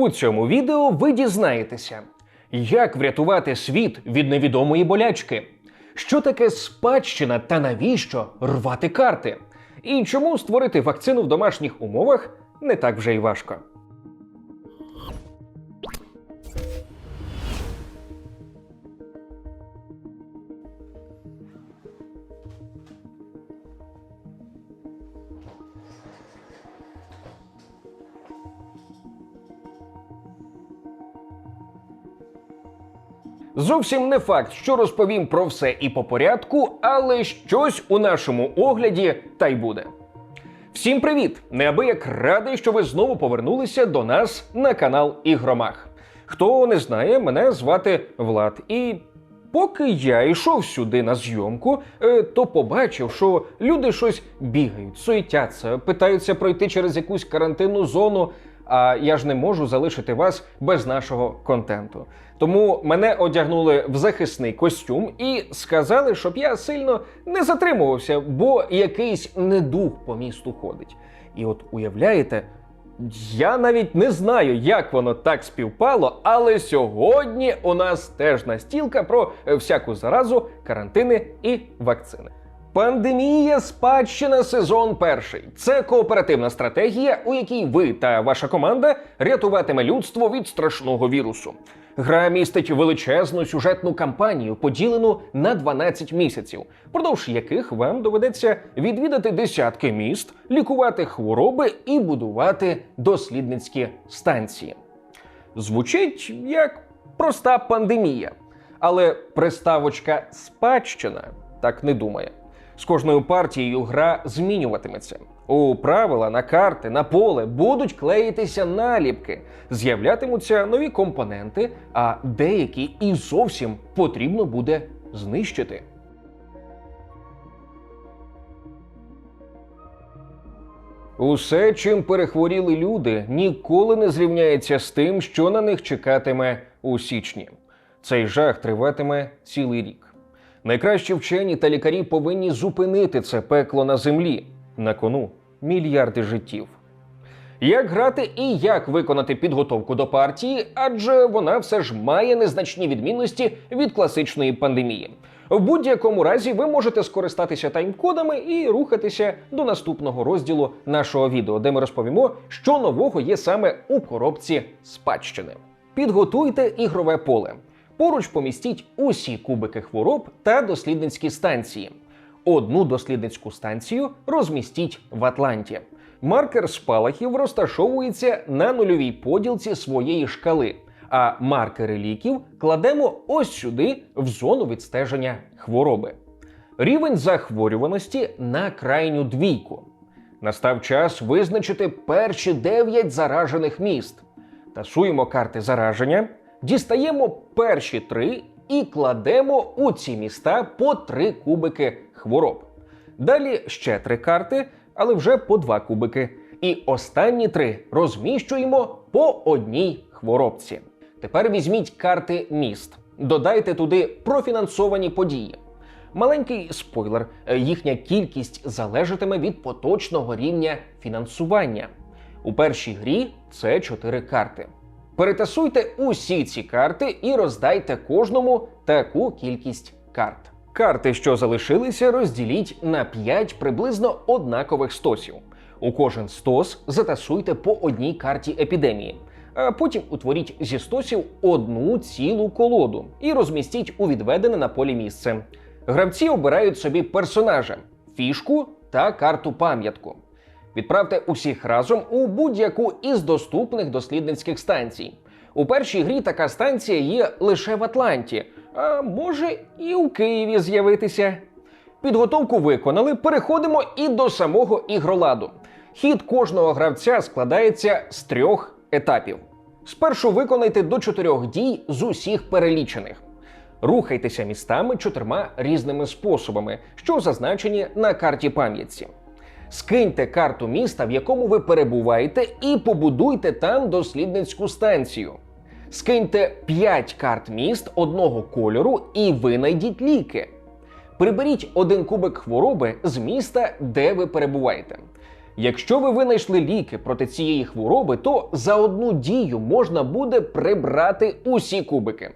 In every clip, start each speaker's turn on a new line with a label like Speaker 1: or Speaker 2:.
Speaker 1: У цьому відео ви дізнаєтеся, як врятувати світ від невідомої болячки, що таке спадщина та навіщо рвати карти, і чому створити вакцину в домашніх умовах не так вже й важко. Зовсім не факт, що розповім про все і по порядку, але щось у нашому огляді та й буде. Всім привіт! Неабияк радий, що ви знову повернулися до нас на канал Ігромах. Хто не знає, мене звати Влад. І поки я йшов сюди на зйомку, е, то побачив, що люди щось бігають, суетяться, питаються пройти через якусь карантинну зону. А я ж не можу залишити вас без нашого контенту. Тому мене одягнули в захисний костюм і сказали, щоб я сильно не затримувався, бо якийсь недух по місту ходить. І от уявляєте, я навіть не знаю, як воно так співпало, але сьогодні у нас теж настілка про всяку заразу, карантини і вакцини. Пандемія спадщина сезон перший. Це кооперативна стратегія, у якій ви та ваша команда рятуватиме людство від страшного вірусу. Гра містить величезну сюжетну кампанію, поділену на 12 місяців, продовж яких вам доведеться відвідати десятки міст, лікувати хвороби і будувати дослідницькі станції. Звучить як проста пандемія, але приставочка спадщина так не думає. З кожною партією гра змінюватиметься. У правила на карти, на поле будуть клеїтися наліпки, з'являтимуться нові компоненти, а деякі і зовсім потрібно буде знищити. Усе, чим перехворіли люди, ніколи не зрівняється з тим, що на них чекатиме у січні. Цей жах триватиме цілий рік. Найкращі вчені та лікарі повинні зупинити це пекло на землі. На кону мільярди життів. Як грати і як виконати підготовку до партії, адже вона все ж має незначні відмінності від класичної пандемії. В будь-якому разі ви можете скористатися таймкодами і рухатися до наступного розділу нашого відео, де ми розповімо, що нового є саме у коробці спадщини. Підготуйте ігрове поле. Поруч помістіть усі кубики хвороб та дослідницькі станції. Одну дослідницьку станцію розмістіть в Атланті. Маркер спалахів розташовується на нульовій поділці своєї шкали, а маркери ліків кладемо ось сюди в зону відстеження хвороби. Рівень захворюваності на крайню двійку. Настав час визначити перші 9 заражених міст. Тасуємо карти зараження, дістаємо перші три і кладемо у ці міста по три кубики хвороб. Далі ще три карти, але вже по два кубики. І останні три розміщуємо по одній хворобці. Тепер візьміть карти міст, додайте туди профінансовані події. Маленький спойлер: е, їхня кількість залежатиме від поточного рівня фінансування. У першій грі це 4 карти. Перетасуйте усі ці карти і роздайте кожному таку кількість карт. Карти, що залишилися, розділіть на 5 приблизно однакових стосів. У кожен стос затасуйте по одній карті епідемії, а потім утворіть зі стосів одну цілу колоду і розмістіть у відведене на полі місце. Гравці обирають собі персонажа, фішку та карту пам'ятку. Відправте усіх разом у будь-яку із доступних дослідницьких станцій. У першій грі така станція є лише в Атланті, а може і у Києві з'явитися. Підготовку виконали, переходимо і до самого ігроладу. Хід кожного гравця складається з трьох етапів. Спершу виконайте до чотирьох дій з усіх перелічених. Рухайтеся містами чотирма різними способами, що зазначені на карті пам'ятці. Скиньте карту міста, в якому ви перебуваєте, і побудуйте там дослідницьку станцію. Скиньте 5 карт міст одного кольору і винайдіть ліки. Приберіть один кубик хвороби з міста, де ви перебуваєте. Якщо ви винайшли ліки проти цієї хвороби, то за одну дію можна буде прибрати усі кубики.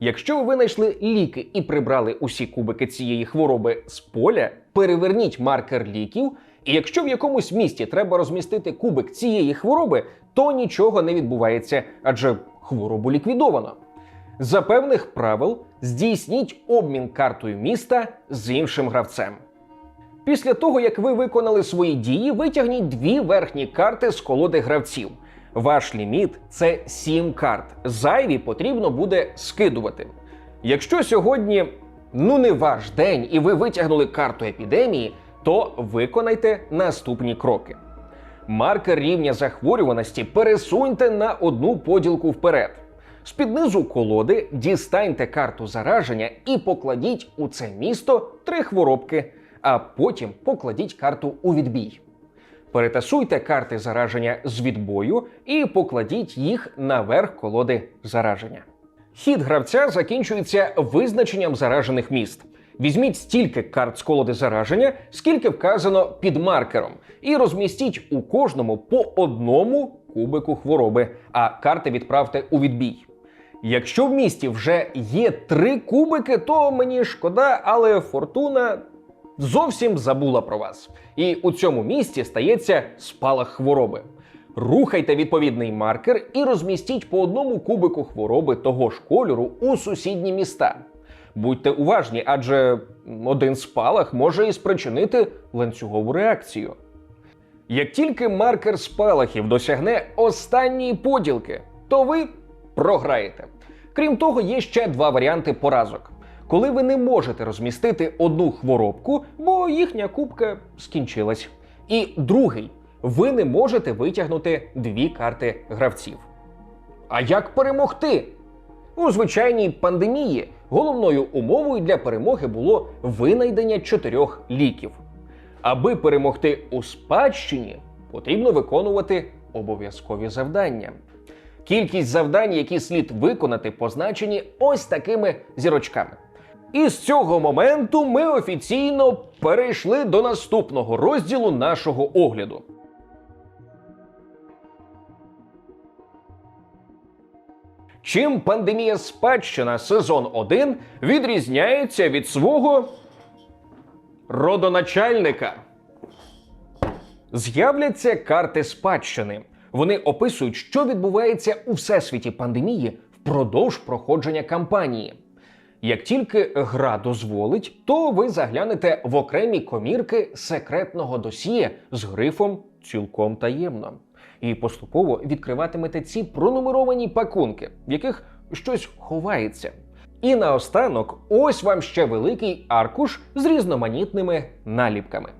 Speaker 1: Якщо ви винайшли ліки і прибрали усі кубики цієї хвороби з поля, переверніть маркер ліків. І якщо в якомусь місті треба розмістити кубик цієї хвороби, то нічого не відбувається, адже хворобу ліквідовано. За певних правил здійсніть обмін картою міста з іншим гравцем. Після того, як ви виконали свої дії, витягніть дві верхні карти з колоди гравців. Ваш ліміт це 7 карт. Зайві потрібно буде скидувати. Якщо сьогодні ну не ваш день і ви витягнули карту епідемії, то виконайте наступні кроки. Маркер рівня захворюваності пересуньте на одну поділку вперед. З під низу колоди дістаньте карту зараження і покладіть у це місто три хворобки, а потім покладіть карту у відбій. Перетасуйте карти зараження з відбою і покладіть їх наверх колоди зараження. Хід гравця закінчується визначенням заражених міст. Візьміть стільки карт з колоди зараження, скільки вказано під маркером, і розмістіть у кожному по одному кубику хвороби, а карти відправте у відбій. Якщо в місті вже є три кубики, то мені шкода, але фортуна зовсім забула про вас. І у цьому місці стається спалах хвороби. Рухайте відповідний маркер і розмістіть по одному кубику хвороби того ж кольору у сусідні міста. Будьте уважні, адже один спалах може і спричинити ланцюгову реакцію. Як тільки маркер спалахів досягне останньої поділки, то ви програєте. Крім того, є ще два варіанти поразок. Коли ви не можете розмістити одну хворобку, бо їхня кубка скінчилась. І другий, ви не можете витягнути дві карти гравців. А як перемогти? У звичайній пандемії головною умовою для перемоги було винайдення чотирьох ліків. Аби перемогти у спадщині, потрібно виконувати обов'язкові завдання. Кількість завдань, які слід виконати, позначені ось такими зірочками. І з цього моменту ми офіційно перейшли до наступного розділу нашого огляду. Чим пандемія спадщина сезон 1 відрізняється від свого родоначальника? З'являться карти спадщини. Вони описують, що відбувається у всесвіті пандемії впродовж проходження кампанії. Як тільки гра дозволить, то ви заглянете в окремі комірки секретного досьє з грифом цілком таємно. І поступово відкриватимете ці пронумеровані пакунки, в яких щось ховається. І наостанок, ось вам ще великий аркуш з різноманітними наліпками.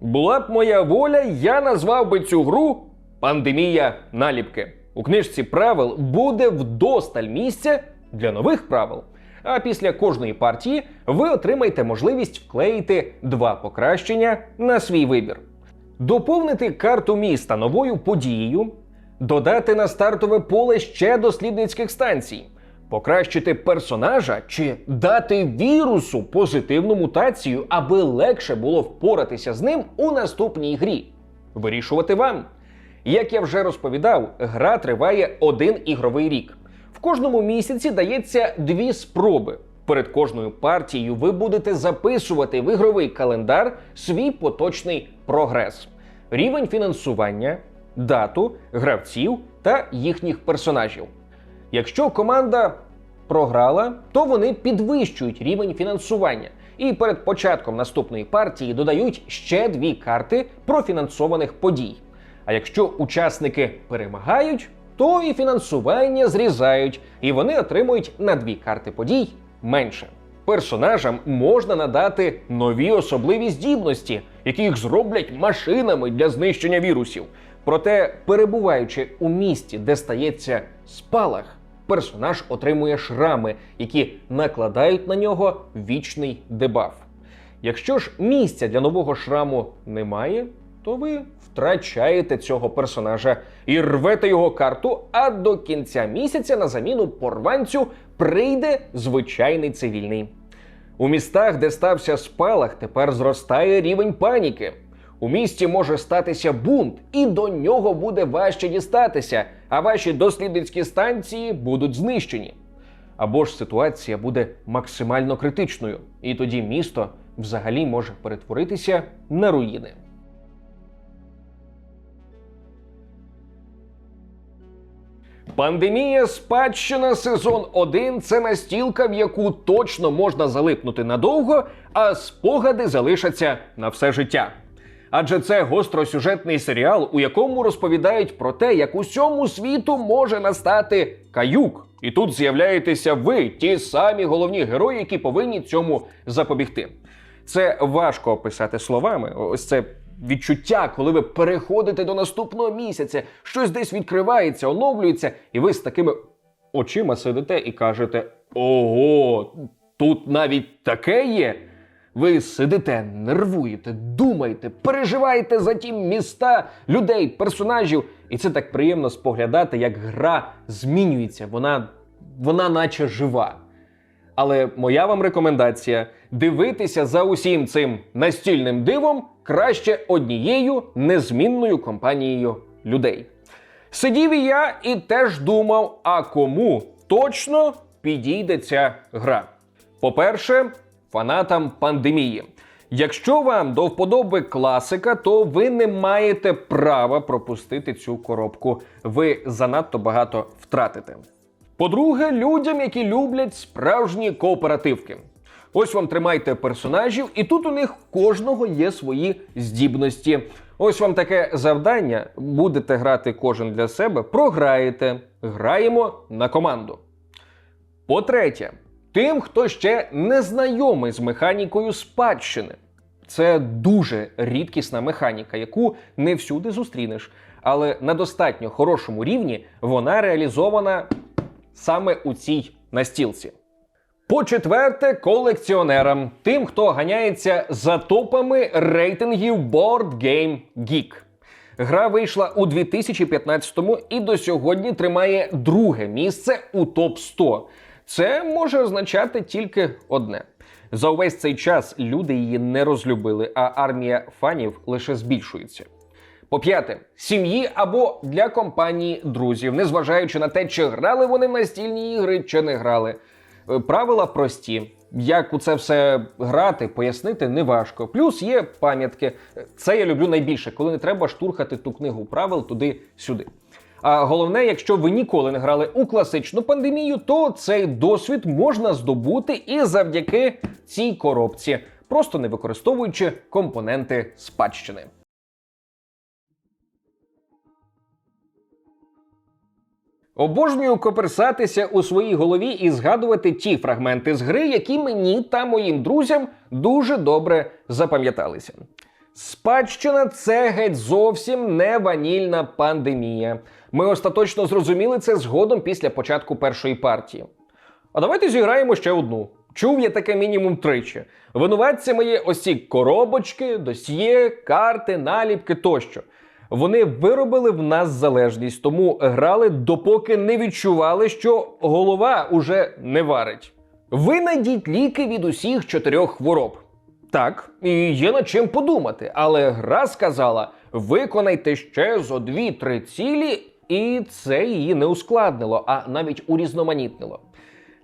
Speaker 1: Була б моя воля, я назвав би цю гру Пандемія наліпки. У книжці правил буде вдосталь місця для нових правил. А після кожної партії ви отримаєте можливість вклеїти два покращення на свій вибір. Доповнити карту міста новою подією, додати на стартове поле ще дослідницьких станцій, покращити персонажа чи дати вірусу позитивну мутацію, аби легше було впоратися з ним у наступній грі. Вирішувати вам. Як я вже розповідав, гра триває один ігровий рік. В кожному місяці дається дві спроби. Перед кожною партією ви будете записувати в ігровий календар свій поточний прогрес, рівень фінансування, дату, гравців та їхніх персонажів. Якщо команда програла, то вони підвищують рівень фінансування і перед початком наступної партії додають ще дві карти профінансованих подій. А якщо учасники перемагають, то і фінансування зрізають, і вони отримують на дві карти подій менше. Персонажам можна надати нові особливі здібності, які їх зроблять машинами для знищення вірусів. Проте, перебуваючи у місті, де стається спалах, персонаж отримує шрами, які накладають на нього вічний дебаф. Якщо ж місця для нового шраму немає, то ви втрачаєте цього персонажа і рвете його карту, а до кінця місяця на заміну порванцю прийде звичайний цивільний. У містах, де стався спалах, тепер зростає рівень паніки. У місті може статися бунт, і до нього буде важче дістатися, а ваші дослідницькі станції будуть знищені. Або ж ситуація буде максимально критичною, і тоді місто взагалі може перетворитися на руїни. Пандемія спадщина сезон 1 це настілка, в яку точно можна залипнути надовго, а спогади залишаться на все життя. Адже це гостросюжетний серіал, у якому розповідають про те, як усьому світу може настати каюк. І тут з'являєтеся ви, ті самі головні герої, які повинні цьому запобігти. Це важко описати словами. Ось це відчуття, коли ви переходите до наступного місяця, щось десь відкривається, оновлюється, і ви з такими очима сидите і кажете: Ого, тут навіть таке є. Ви сидите, нервуєте, думаєте, переживаєте за ті міста, людей, персонажів. І це так приємно споглядати, як гра змінюється. Вона, вона наче жива. Але моя вам рекомендація дивитися за усім цим настільним дивом краще однією незмінною компанією людей. Сидів і я і теж думав, а кому точно підійде ця гра. По-перше, фанатам пандемії. Якщо вам до вподоби класика, то ви не маєте права пропустити цю коробку. Ви занадто багато втратите. По-друге, людям, які люблять справжні кооперативки. Ось вам тримайте персонажів, і тут у них кожного є свої здібності. Ось вам таке завдання. Будете грати кожен для себе, програєте. Граємо на команду. По-третє, тим, хто ще не знайомий з механікою спадщини. Це дуже рідкісна механіка, яку не всюди зустрінеш, але на достатньо хорошому рівні вона реалізована саме у цій настілці. По-четверте, колекціонерам, тим, хто ганяється за топами рейтингів Board Game Geek. Гра вийшла у 2015-му і до сьогодні тримає друге місце у топ 100. Це може означати тільки одне: за увесь цей час люди її не розлюбили, а армія фанів лише збільшується. По-п'яте, сім'ї або для компанії друзів, незважаючи на те, чи грали вони в настільні ігри, чи не грали. Е, Правила прості. Як у це все грати, пояснити неважко. Плюс є пам'ятки. Це я люблю найбільше, коли не треба штурхати ту книгу правил туди-сюди. А головне, якщо ви ніколи не грали у класичну пандемію, то цей досвід можна здобути і завдяки цій коробці, просто не використовуючи компоненти спадщини. Обожнюю коперсатися у своїй голові і згадувати ті фрагменти з гри, які мені та моїм друзям дуже добре запам'яталися. Спадщина це геть зовсім не ванільна пандемія. Ми остаточно зрозуміли це згодом після початку першої партії. А давайте зіграємо ще одну. Чув я таке мінімум тричі. Винуватцями є ось ці коробочки, досьє, карти, наліпки тощо. Вони виробили в нас залежність, тому грали, допоки не відчували, що голова уже не варить. Ви найдіть ліки від усіх чотирьох хвороб. Так, і є над чим подумати, але гра сказала: виконайте ще зо дві-три цілі, і це її не ускладнило, а навіть урізноманітнило.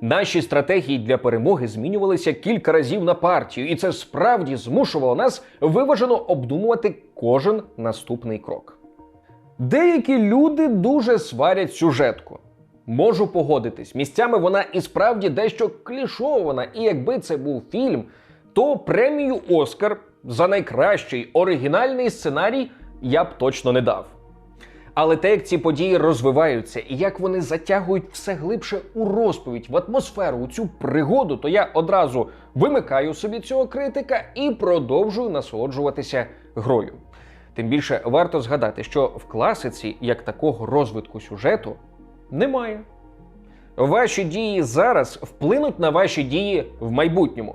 Speaker 1: Наші стратегії для перемоги змінювалися кілька разів на партію, і це справді змушувало нас виважено обдумувати кожен наступний крок. Деякі люди дуже сварять сюжетку. Можу погодитись, місцями вона і справді дещо клішована, і якби це був фільм, то премію Оскар за найкращий оригінальний сценарій я б точно не дав. Але те, як ці події розвиваються, і як вони затягують все глибше у розповідь, в атмосферу, у цю пригоду, то я одразу вимикаю собі цього критика і продовжую насолоджуватися грою. Тим більше варто згадати, що в класиці як такого розвитку сюжету немає. Ваші дії зараз вплинуть на ваші дії в майбутньому.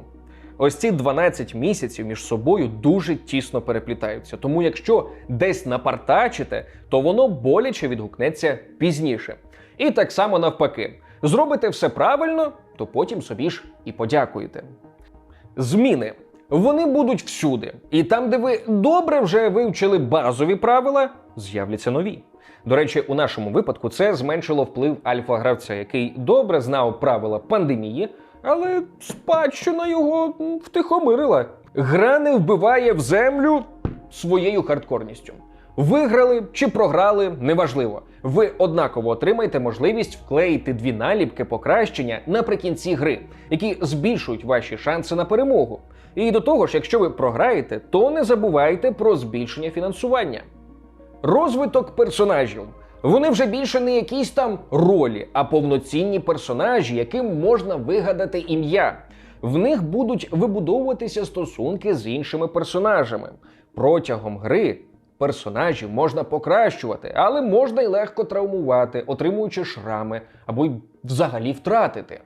Speaker 1: Ось ці 12 місяців між собою дуже тісно переплітаються. Тому якщо десь напартачите, то воно боляче відгукнеться пізніше. І так само навпаки, зробите все правильно, то потім собі ж і подякуєте. Зміни. Вони будуть всюди. І там, де ви добре вже вивчили базові правила, з'являться нові. До речі, у нашому випадку це зменшило вплив альфа-гравця, який добре знав правила пандемії, але спадщина його втихомирила. Гра не вбиває в землю своєю хардкорністю. Виграли чи програли, неважливо. Ви однаково отримаєте можливість вклеїти дві наліпки покращення наприкінці гри, які збільшують ваші шанси на перемогу. І до того ж, якщо ви програєте, то не забувайте про збільшення фінансування. Розвиток персонажів. Вони вже більше не якісь там ролі, а повноцінні персонажі, яким можна вигадати ім'я. В них будуть вибудовуватися стосунки з іншими персонажами. Протягом гри персонажів можна покращувати, але можна й легко травмувати, отримуючи шрами або й взагалі втратити.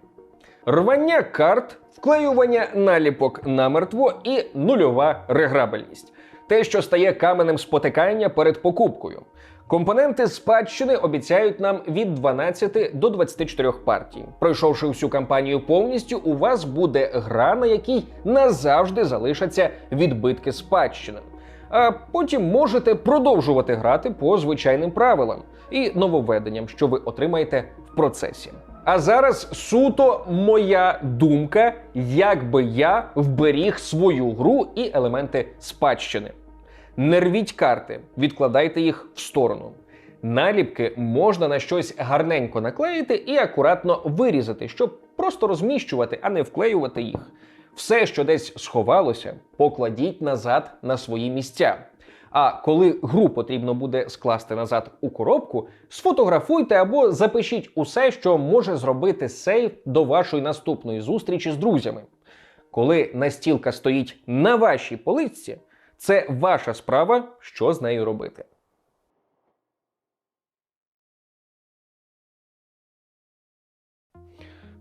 Speaker 1: Рвання карт, вклеювання наліпок намертво і нульова реграбельність. Те, що стає каменем спотикання перед покупкою. Компоненти спадщини обіцяють нам від 12 до 24 партій. Пройшовши всю кампанію повністю, у вас буде гра, на якій назавжди залишаться відбитки спадщини. А потім можете продовжувати грати по звичайним правилам і нововведенням, що ви отримаєте в процесі. А зараз суто моя думка, як би я вберіг свою гру і елементи спадщини. Не рвіть карти, відкладайте їх в сторону. Наліпки можна на щось гарненько наклеїти і акуратно вирізати, щоб просто розміщувати, а не вклеювати їх. Все, що десь сховалося, покладіть назад на свої місця. А коли гру потрібно буде скласти назад у коробку, сфотографуйте або запишіть усе, що може зробити сейф до вашої наступної зустрічі з друзями. Коли настілка стоїть на вашій поличці, це ваша справа, що з нею робити.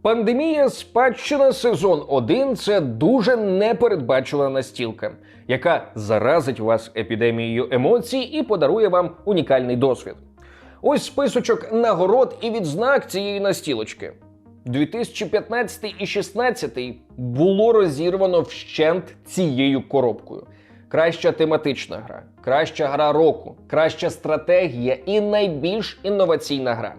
Speaker 1: Пандемія спадщина сезон 1 це дуже непередбачувана настілка, яка заразить вас епідемією емоцій і подарує вам унікальний досвід. Ось списочок нагород і відзнак цієї настілочки. 2015 і 16 було розірвано вщент цією коробкою. Краща тематична гра, краща гра року, краща стратегія і найбільш інноваційна гра.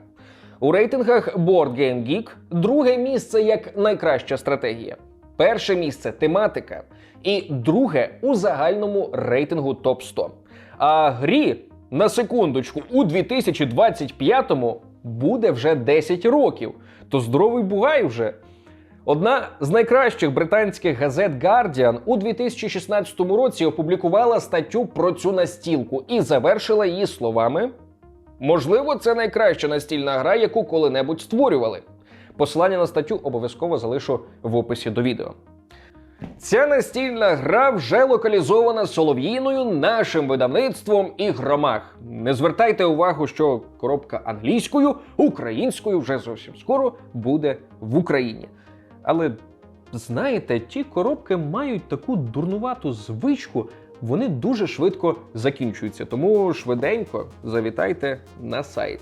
Speaker 1: У рейтингах Board Game Geek друге місце як найкраща стратегія, перше місце тематика, і друге у загальному рейтингу топ 100. А грі на секундочку у 2025-му буде вже 10 років. То здоровий бугай вже. Одна з найкращих британських газет Guardian у 2016 році опублікувала статтю про цю настілку і завершила її словами: Можливо, це найкраща настільна гра, яку коли-небудь створювали. Посилання на статтю обов'язково залишу в описі до відео. Ця настільна гра вже локалізована солов'їною нашим видавництвом ігромах. Не звертайте увагу, що коробка англійською, українською вже зовсім скоро буде в Україні. Але знаєте, ті коробки мають таку дурнувату звичку, вони дуже швидко закінчуються. Тому швиденько завітайте на сайт.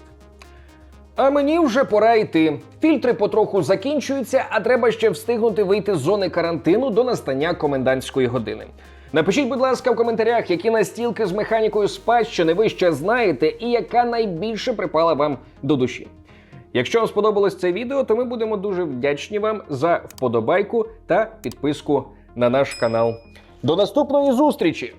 Speaker 1: А мені вже пора йти. Фільтри потроху закінчуються, а треба ще встигнути вийти з зони карантину до настання комендантської години. Напишіть, будь ласка, в коментарях, які настілки з механікою спадщини ви ще знаєте, і яка найбільше припала вам до душі. Якщо вам сподобалось це відео, то ми будемо дуже вдячні вам за вподобайку та підписку на наш канал. До наступної зустрічі!